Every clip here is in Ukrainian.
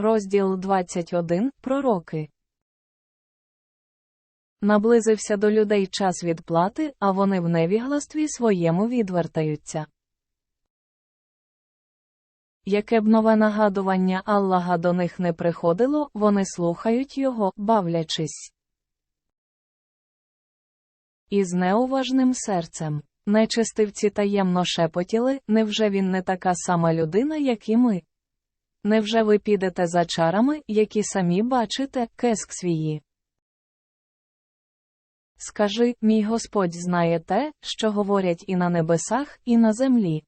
Розділ 21. Пророки. Наблизився до людей час відплати, а вони в невігластві своєму відвертаються. Яке б нове нагадування Аллаха до них не приходило, вони слухають його, бавлячись. Із неуважним серцем. Нечистивці таємно шепотіли, невже він не така сама людина, як і ми? Невже ви підете за чарами, які самі бачите, кеск свії? Скажи, мій Господь знає те, що говорять і на небесах, і на землі.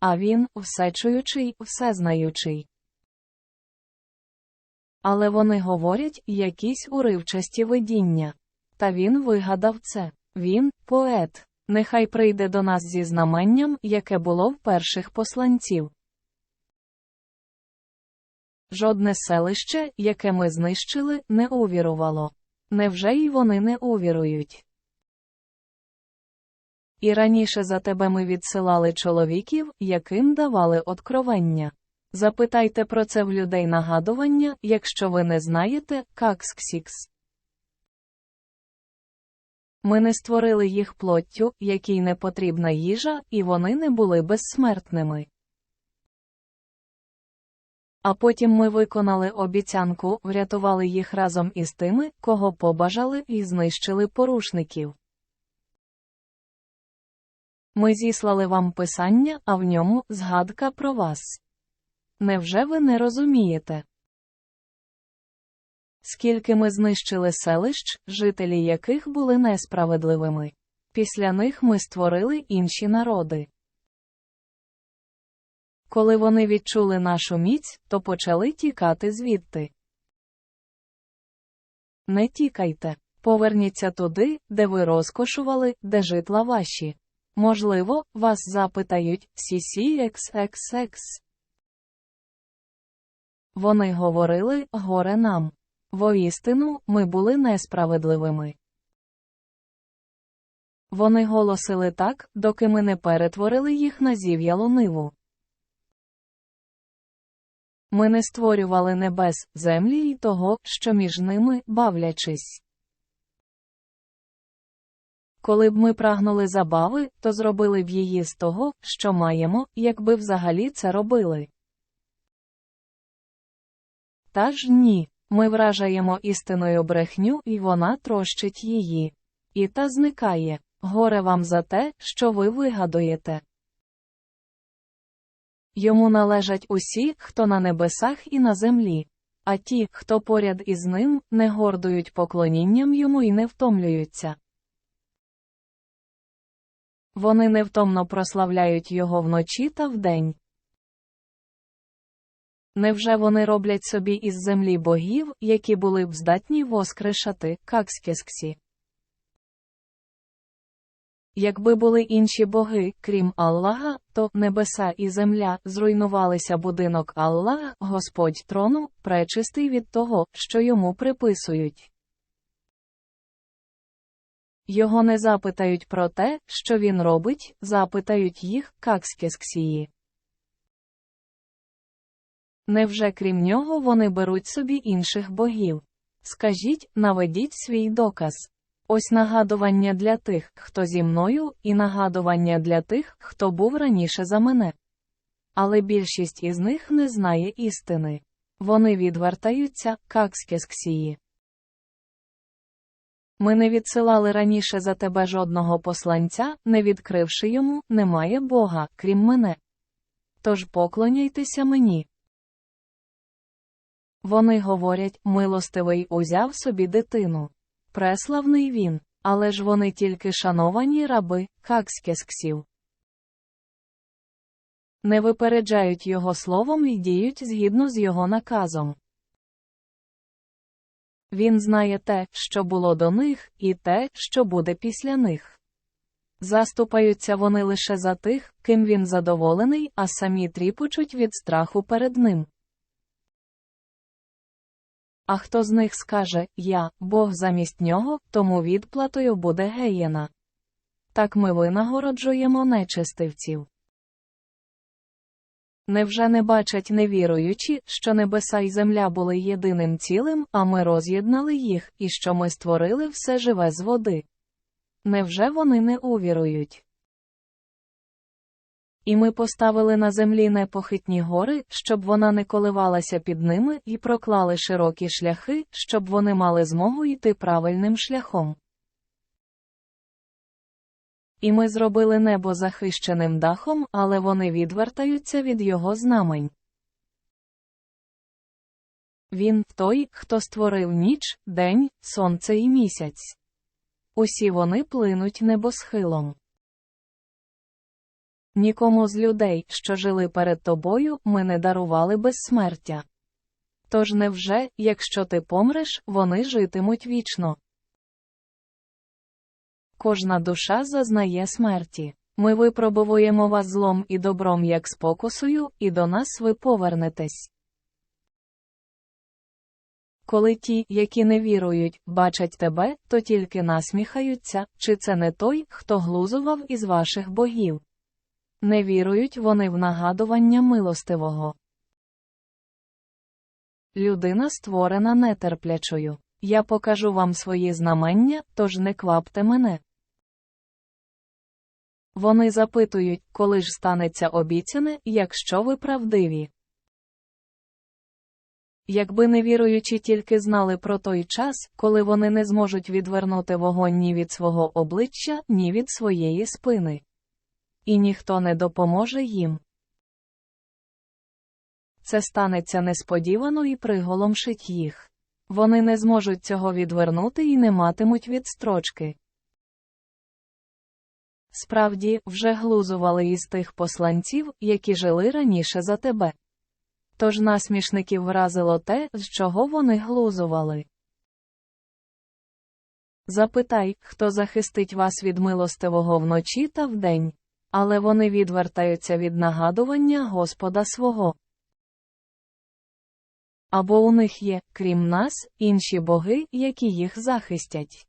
А він, всечуючий, всезнаючий. Але вони говорять якісь уривчасті видіння. Та він вигадав це. Він, поет. Нехай прийде до нас зі знаменням, яке було в перших посланців. Жодне селище, яке ми знищили, не увірувало. Невже й вони не увірують? І раніше за тебе ми відсилали чоловіків, яким давали откровення. Запитайте про це в людей нагадування, якщо ви не знаєте, каксксікс. Ми не створили їх плоттю, якій не потрібна їжа, і вони не були безсмертними. А потім ми виконали обіцянку, врятували їх разом із тими, кого побажали, і знищили порушників. Ми зіслали вам писання, а в ньому згадка про вас. Невже ви не розумієте? Скільки ми знищили селищ, жителі яких були несправедливими. Після них ми створили інші народи. Коли вони відчули нашу міць, то почали тікати звідти. Не тікайте, поверніться туди, де ви розкошували, де житла ваші. Можливо, вас запитають CCXXX. Вони говорили горе нам. Воістину, ми були несправедливими. Вони голосили так, доки ми не перетворили їх на зів'ялу ниву. Ми не створювали небес, землі і того, що між ними, бавлячись. Коли б ми прагнули забави, то зробили б її з того, що маємо, якби взагалі це робили. Та ж ні. Ми вражаємо істиною брехню, і вона трощить її. І та зникає. Горе вам за те, що ви вигадуєте. Йому належать усі, хто на небесах і на землі. А ті, хто поряд із ним, не гордують поклонінням йому і не втомлюються. Вони невтомно прославляють його вночі та вдень. Невже вони роблять собі із землі богів, які були б здатні воскрешати, какскесксі? Якби були інші боги, крім Аллаха, то небеса і земля зруйнувалися будинок Аллаха, Господь трону, пречистий від того, що йому приписують. Його не запитають про те, що він робить, запитають їх, какскесксії. Невже крім нього вони беруть собі інших богів? Скажіть, наведіть свій доказ. Ось нагадування для тих, хто зі мною, і нагадування для тих, хто був раніше за мене. Але більшість із них не знає істини. Вони відвертаються, какскесксії. Ми не відсилали раніше за тебе жодного посланця, не відкривши йому, немає Бога, крім мене. Тож поклоняйтеся мені. Вони говорять, милостивий узяв собі дитину. Преславний він, але ж вони тільки шановані раби, какскесксів. Не випереджають його словом і діють згідно з його наказом. Він знає те, що було до них, і те, що буде після них. Заступаються вони лише за тих, ким він задоволений, а самі тріпочуть від страху перед ним. А хто з них скаже Я, Бог замість нього, тому відплатою буде геєна. Так ми винагороджуємо нечистивців. Невже не бачать невіруючі, що небеса й земля були єдиним цілим, а ми роз'єднали їх, і що ми створили все живе з води? Невже вони не увірують? І ми поставили на землі непохитні гори, щоб вона не коливалася під ними, і проклали широкі шляхи, щоб вони мали змогу йти правильним шляхом. І ми зробили небо захищеним дахом, але вони відвертаються від його знамень. Він той, хто створив ніч, день, сонце і місяць. Усі вони плинуть небосхилом. Нікому з людей, що жили перед тобою, ми не дарували безсмертя. Тож невже, якщо ти помреш, вони житимуть вічно? Кожна душа зазнає смерті. Ми випробовуємо вас злом і добром як спокусою, і до нас ви повернетесь. Коли ті, які не вірують, бачать тебе, то тільки насміхаються, чи це не той, хто глузував із ваших богів. Не вірують вони в нагадування милостивого. Людина створена нетерплячою. Я покажу вам свої знамення, тож не квапте мене. Вони запитують, коли ж станеться обіцяне, якщо ви правдиві. Якби невіруючі тільки знали про той час, коли вони не зможуть відвернути вогонь ні від свого обличчя, ні від своєї спини. І ніхто не допоможе їм. Це станеться несподівано і приголомшить їх. Вони не зможуть цього відвернути і не матимуть відстрочки. Справді, вже глузували із тих посланців, які жили раніше за тебе. Тож насмішників вразило те, з чого вони глузували. Запитай, хто захистить вас від милостивого вночі та вдень. Але вони відвертаються від нагадування Господа свого. Або у них є, крім нас, інші боги, які їх захистять.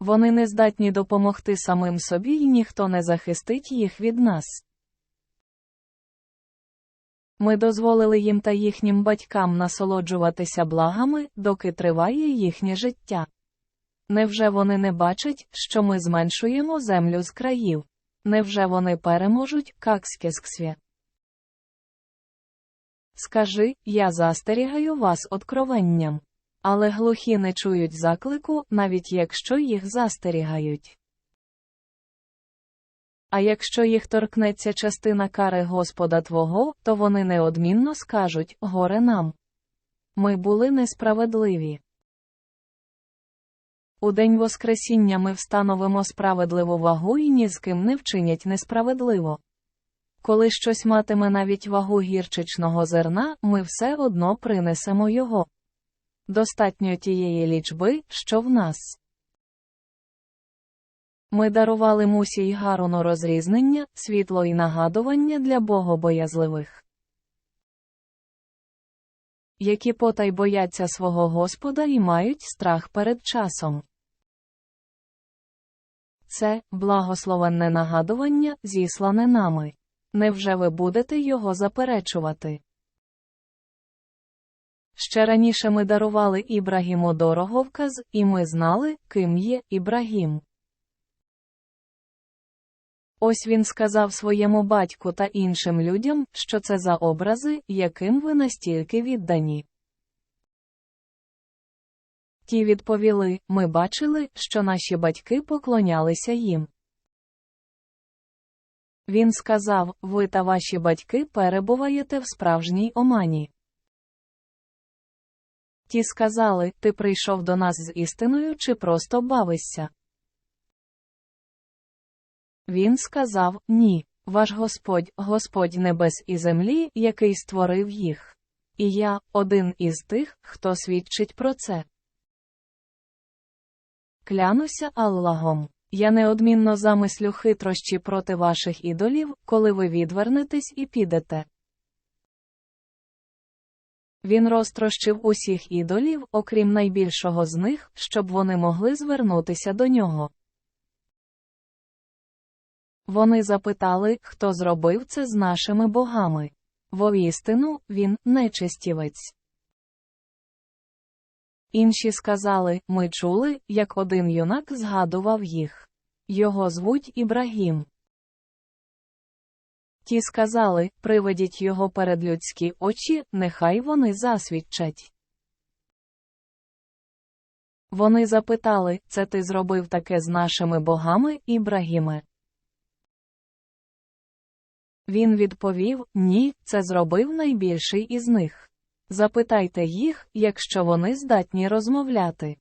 Вони не здатні допомогти самим собі і ніхто не захистить їх від нас. Ми дозволили їм та їхнім батькам насолоджуватися благами, доки триває їхнє життя. Невже вони не бачать, що ми зменшуємо землю з країв? Невже вони переможуть какскесксвє? Скажи, я застерігаю вас откровенням. Але глухі не чують заклику, навіть якщо їх застерігають. А якщо їх торкнеться частина кари Господа Твого, то вони неодмінно скажуть горе нам. Ми були несправедливі. У день Воскресіння ми встановимо справедливу вагу і ні з ким не вчинять несправедливо. Коли щось матиме навіть вагу гірчичного зерна, ми все одно принесемо його. Достатньо тієї лічби, що в нас. Ми дарували Мусі й Гаруну розрізнення, світло і нагадування для богобоязливих, які потай бояться свого Господа і мають страх перед часом. Це благословенне нагадування, зіслане нами. Невже ви будете його заперечувати? Ще раніше ми дарували Ібрагіму дороговказ, і ми знали, ким є Ібрагім. Ось він сказав своєму батьку та іншим людям, що це за образи, яким ви настільки віддані. Ті відповіли ми бачили, що наші батьки поклонялися їм. Він сказав ви та ваші батьки перебуваєте в справжній омані. Ті сказали Ти прийшов до нас з істиною чи просто бавишся? Він сказав Ні, ваш Господь, Господь небес і землі, який створив їх. І я один із тих, хто свідчить про це. Клянуся Аллахом. Я неодмінно замислю хитрощі проти ваших ідолів, коли ви відвернетесь і підете. Він розтрощив усіх ідолів, окрім найбільшого з них, щоб вони могли звернутися до нього. Вони запитали, хто зробив це з нашими богами. Воістину, він нечестівець. Інші сказали, ми чули, як один юнак згадував їх. Його звуть Ібрагім. Ті сказали, приведіть його перед людські очі, нехай вони засвідчать. Вони запитали, це ти зробив таке з нашими богами, Ібрагіме? Він відповів, ні, це зробив найбільший із них. Запитайте їх, якщо вони здатні розмовляти.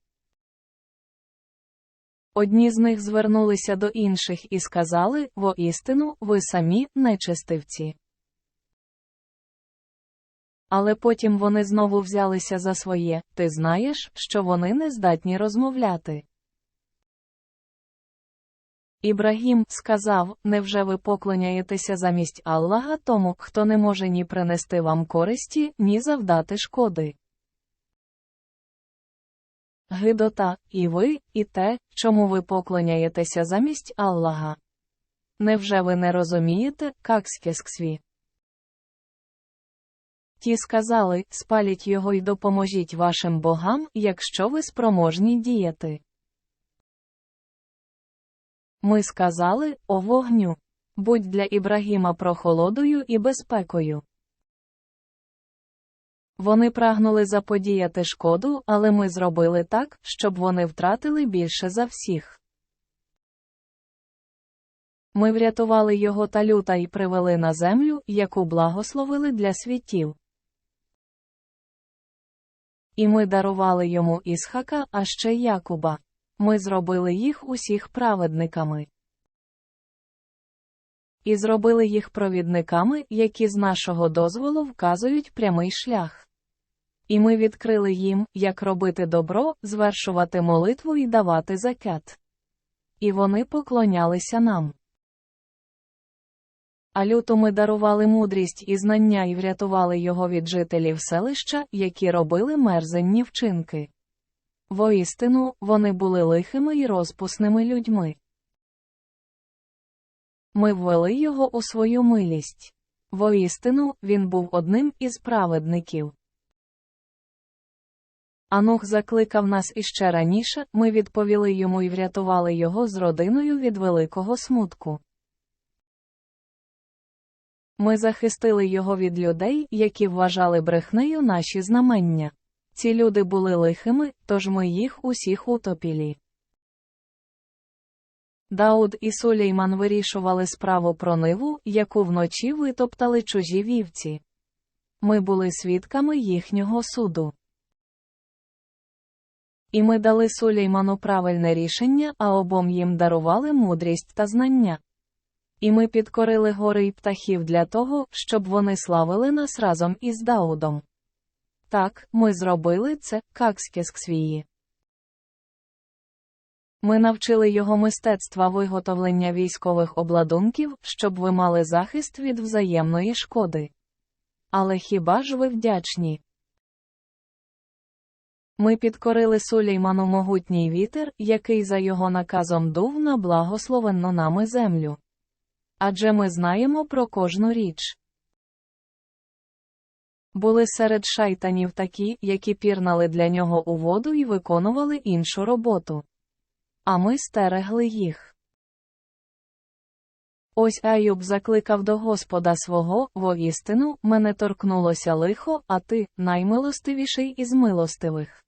Одні з них звернулися до інших і сказали воістину, ви самі нечестивці. Але потім вони знову взялися за своє ти знаєш, що вони не здатні розмовляти. Ібрагім сказав Невже ви поклоняєтеся замість Аллаха тому, хто не може ні принести вам користі, ні завдати шкоди? Гидота, і ви, і те, чому ви поклоняєтеся замість Аллаха. Невже ви не розумієте, какскесксві? Ті сказали спаліть його й допоможіть вашим богам, якщо ви спроможні діяти. Ми сказали о вогню. Будь для Ібрагіма прохолодою і безпекою. Вони прагнули заподіяти шкоду, але ми зробили так, щоб вони втратили більше за всіх. Ми врятували його та люта і привели на землю, яку благословили для світів. І ми дарували йому Ісхака, а ще Якуба. Ми зробили їх усіх праведниками. І зробили їх провідниками, які з нашого дозволу вказують прямий шлях. І ми відкрили їм, як робити добро, звершувати молитву і давати закят. І вони поклонялися нам. А люту ми дарували мудрість і знання і врятували його від жителів селища, які робили мерзенні вчинки. Воістину, вони були лихими і розпусними людьми. Ми ввели його у свою милість. Воістину, він був одним із праведників. Анух закликав нас іще раніше, ми відповіли йому і врятували його з родиною від великого смутку. Ми захистили його від людей, які вважали брехнею наші знамення. Ці люди були лихими, тож ми їх усіх утопілі. Дауд і Сулейман вирішували справу про ниву, яку вночі витоптали чужі вівці. Ми були свідками їхнього суду. І ми дали Сулейману правильне рішення, а обом їм дарували мудрість та знання. І ми підкорили гори й птахів для того, щоб вони славили нас разом із Даудом. Так, ми зробили це, какскесксвії. Ми навчили його мистецтва виготовлення військових обладунків, щоб ви мали захист від взаємної шкоди. Але хіба ж ви вдячні? Ми підкорили Сулейману могутній вітер, який за його наказом дув на благословенну нами землю. Адже ми знаємо про кожну річ. Були серед шайтанів такі, які пірнали для нього у воду і виконували іншу роботу. А ми стерегли їх. Ось Аюб закликав до Господа свого, воістину, мене торкнулося лихо, а ти наймилостивіший із милостивих.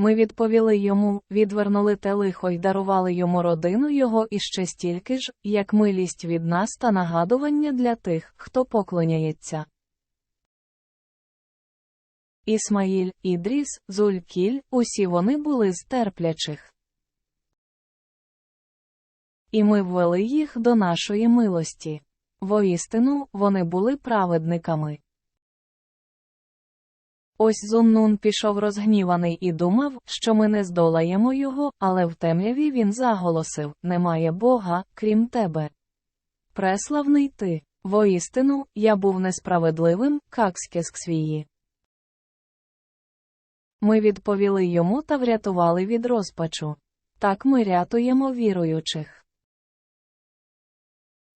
Ми відповіли йому, відвернули те лихо й дарували йому родину його іще стільки ж, як милість від нас та нагадування для тих, хто поклоняється. Ісмаїль, Ідріс, Зулькіль, усі вони були з терплячих. І ми ввели їх до нашої милості. Воістину, вони були праведниками. Ось Зуннун пішов розгніваний і думав, що ми не здолаємо його, але в темряві він заголосив Немає Бога, крім тебе. Преславний ти, воістину, я був несправедливим, какскесксвії. Ми відповіли йому та врятували від розпачу. Так ми рятуємо віруючих.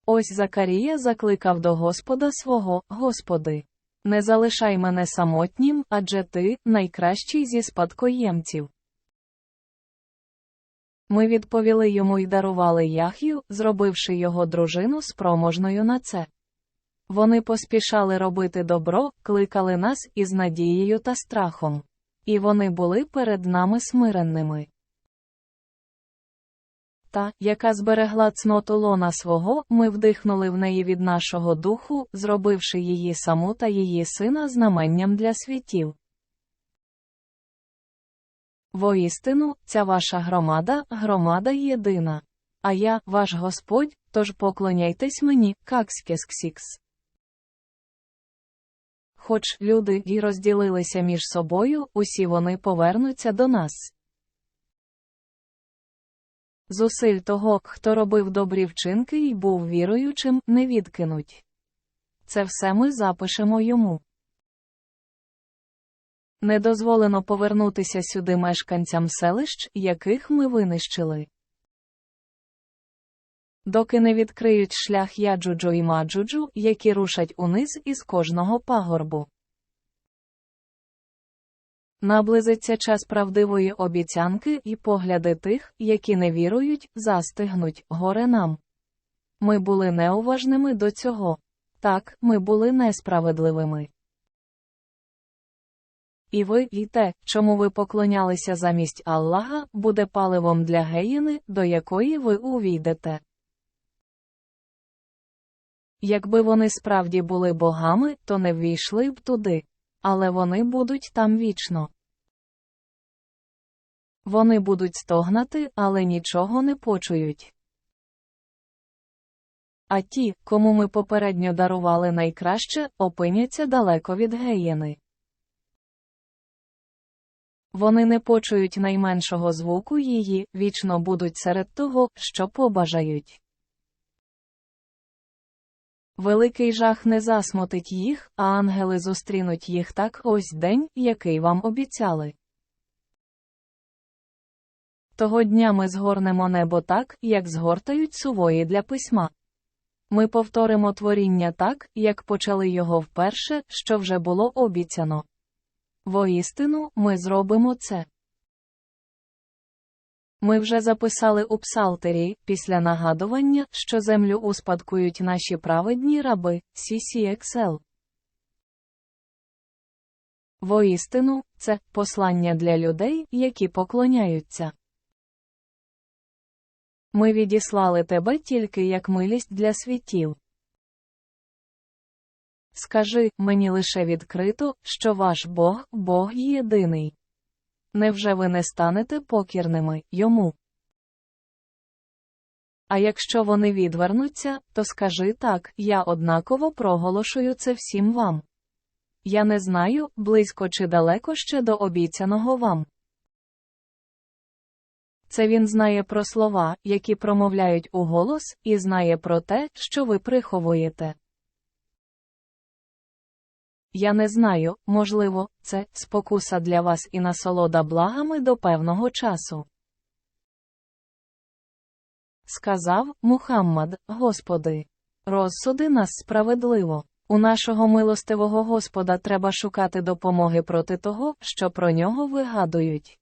Ось Закарія закликав до Господа свого, Господи. Не залишай мене самотнім, адже ти найкращий зі спадкоємців. Ми відповіли йому й дарували Яхію, зробивши його дружину спроможною на це. Вони поспішали робити добро, кликали нас із надією та страхом. І вони були перед нами смиренними. Та, яка зберегла цноту лона свого, ми вдихнули в неї від нашого духу, зробивши її саму та її сина знаменням для світів. Воістину, ця ваша громада, громада єдина. А я, ваш Господь, тож поклоняйтесь мені, какскесксікс. Хоч люди й розділилися між собою, усі вони повернуться до нас. Зусиль того, хто робив добрі вчинки і був віруючим, не відкинуть. Це все ми запишемо йому. Не дозволено повернутися сюди мешканцям селищ, яких ми винищили. Доки не відкриють шлях яджуджу і маджуджу, які рушать униз із кожного пагорбу. Наблизиться час правдивої обіцянки і погляди тих, які не вірують, застигнуть, горе нам. Ми були неуважними до цього. Так, ми були несправедливими. І ви, і те, чому ви поклонялися замість Аллаха, буде паливом для геїни, до якої ви увійдете. Якби вони справді були богами, то не ввійшли б туди. Але вони будуть там вічно. Вони будуть стогнати, але нічого не почують. А ті, кому ми попередньо дарували найкраще, опиняться далеко від геєни. Вони не почують найменшого звуку її, вічно будуть серед того, що побажають. Великий жах не засмутить їх, а ангели зустрінуть їх так ось день, який вам обіцяли. Того дня ми згорнемо небо так, як згортають сувої для письма. Ми повторимо творіння так, як почали його вперше, що вже було обіцяно. Воістину, ми зробимо це. Ми вже записали у псалтері, після нагадування, що землю успадкують наші праведні раби, CCXL. Воістину, це послання для людей, які поклоняються. Ми відіслали тебе тільки як милість для світів. Скажи мені лише відкрито, що ваш Бог Бог єдиний. Невже ви не станете покірними йому? А якщо вони відвернуться, то скажи так, я однаково проголошую це всім вам. Я не знаю, близько чи далеко ще до обіцяного вам. Це він знає про слова, які промовляють у голос, і знає про те, що ви приховуєте. Я не знаю, можливо, це спокуса для вас і насолода благами до певного часу. Сказав Мухаммад, Господи, розсуди нас справедливо. У нашого милостивого Господа треба шукати допомоги проти того, що про нього вигадують.